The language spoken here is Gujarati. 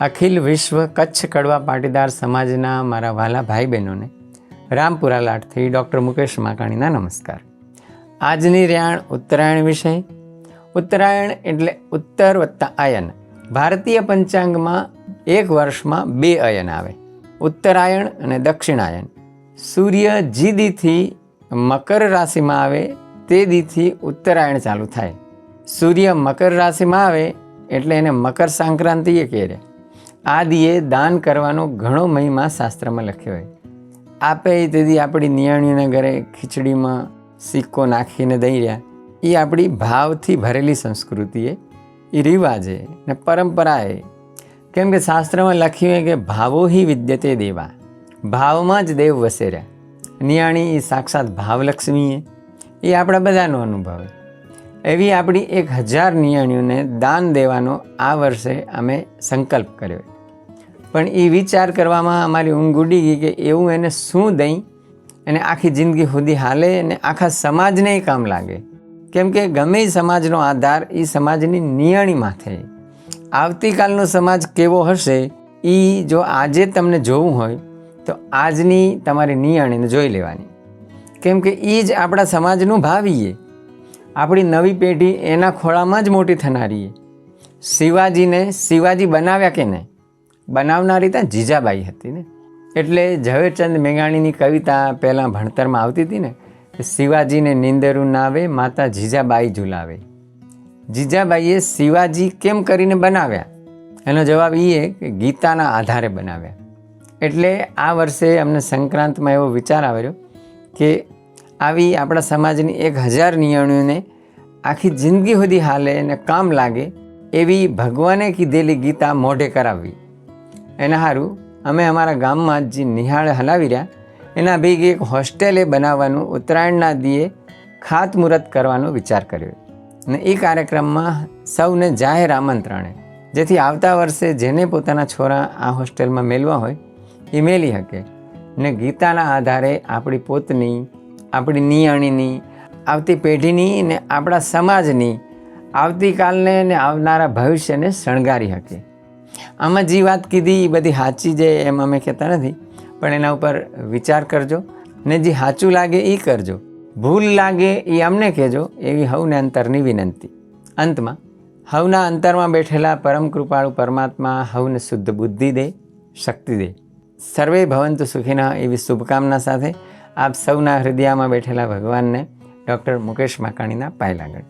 અખિલ વિશ્વ કચ્છ કડવા પાટીદાર સમાજના મારા વાલા ભાઈ બહેનોને રામપુરા લાટથી ડૉક્ટર મુકેશ માકાણીના નમસ્કાર. આજની રેણ ઉત્તરાયણ વિષય ઉત્તરાયણ એટલે ઉત્તર વત્તા આયન. ભારતીય પંચાંગમાં એક વર્ષમાં બે અયન આવે. ઉત્તરાયણ અને દક્ષિણાયન. સૂર્ય જે દીથી મકર રાશિમાં આવે, તે દીથી ઉત્તરાયણ ચાલુ થાય. સૂર્ય મકર રાશિમાં આવે, એટલે એને મકર સંક્રાંતિએ કહે આ દીએ દાન કરવાનો ઘણો મહિમા શાસ્ત્રમાં લખ્યો હોય. આપે તેથી આપણી નિયાણીઓના ઘરે ખીચડીમાં સિક્કો નાખીને દઈ રહ્યા. એ આપણી ભાવથી ભરેલી સંસ્કૃતિએ એ રિવાજે ને પરંપરાએ. કેમ કે શાસ્ત્રમાં લખ્યું હોય કે ભાવો હિ વિદ્યતે દેવા. ભાવમાં જ દેવ વસે રહ્યા નિયાણી એ સાક્ષાત ભાવલક્ષ્મીએ. એ આપણા બધાનો અનુભવ. એવી આપણી એક હજાર નિયાણીઓને દાન દેવાનો આ વર્ષે અમે સંકલ્પ કર્યો પણ એ વિચાર કરવામાં અમારી ઊંઘ ઉડી ગઈ કે એવું એને શું દઈ? અને આખી જિંદગી સુધી હાલે અને આખા સમાજને કામ લાગે. કેમ કે ગમે સમાજનો આધાર એ સમાજની નિયણી માથે. આવતીકાલનો સમાજ કેવો હશે એ જો આજે તમને જોવું હોય, તો આજની તમારી નિયણીને જોઈ લેવાની. કેમ કે એ જ આપણા સમાજનું ભાવીએ. આપણી નવી પેઢી એના ખોળામાં જ મોટી થનારી શિવાજીને શિવાજી બનાવ્યા કે નહીં? બનાવનારી ત્યાં જીજાબાઈ હતી ને. એટલે ઝવેરચંદ મેઘાણીની કવિતા પહેલાં ભણતરમાં આવતી હતી ને શિવાજીને નિંદરું નાવે માતા જીજાબાઈ ઝુલાવે. જીજાબાઈએ શિવાજી કેમ કરીને બનાવ્યા? એનો જવાબ એ કે ગીતાના આધારે બનાવ્યા. એટલે આ વર્ષે અમને સંક્રાંતમાં એવો વિચાર આવ્યો કે આવી આપણા સમાજની એક હજાર નિયણીઓને આખી જિંદગી સુધી હાલે અને કામ લાગે એવી ભગવાને કીધેલી ગીતા મોઢે કરાવવી. એના સારું અમે અમારા ગામમાં જે નિહાળ હલાવી રહ્યા, એના ભેગી એક હોસ્ટેલે બનાવવાનું ઉત્તરાયણના દીએ ખાતમુહૂર્ત કરવાનો વિચાર કર્યો. અને એ કાર્યક્રમમાં સૌને જાહેર આમંત્રણે, જેથી આવતા વર્ષે જેને પોતાના છોરા આ હોસ્ટેલમાં મેળવા હોય, એ મેલી શકે. ને ગીતાના આધારે આપણી પોતની, આપણી નિયાણીની, આવતી પેઢીની ને આપણા સમાજની આવતીકાલને ને આવનારા ભવિષ્યને શણગારી શકે. આમાં જે વાત કીધી, એ બધી સાચી છે એમ અમે કહેતા નથી. પણ એના ઉપર વિચાર કરજો ને જે સાચું લાગે એ કરજો. ભૂલ લાગે એ અમને કહેજો, એવી હવને અંતરની વિનંતી. અંતમાં, હવના અંતરમાં બેઠેલા પરમ કૃપાળુ પરમાત્મા હવને શુદ્ધ બુદ્ધિ દે, શક્તિ દે. સર્વે ભવંતુ સુખીના એવી શુભકામના સાથે આપ સૌના હૃદયમાં બેઠેલા ભગવાનને ડૉક્ટર મુકેશ માકાણીના પાય લાગણ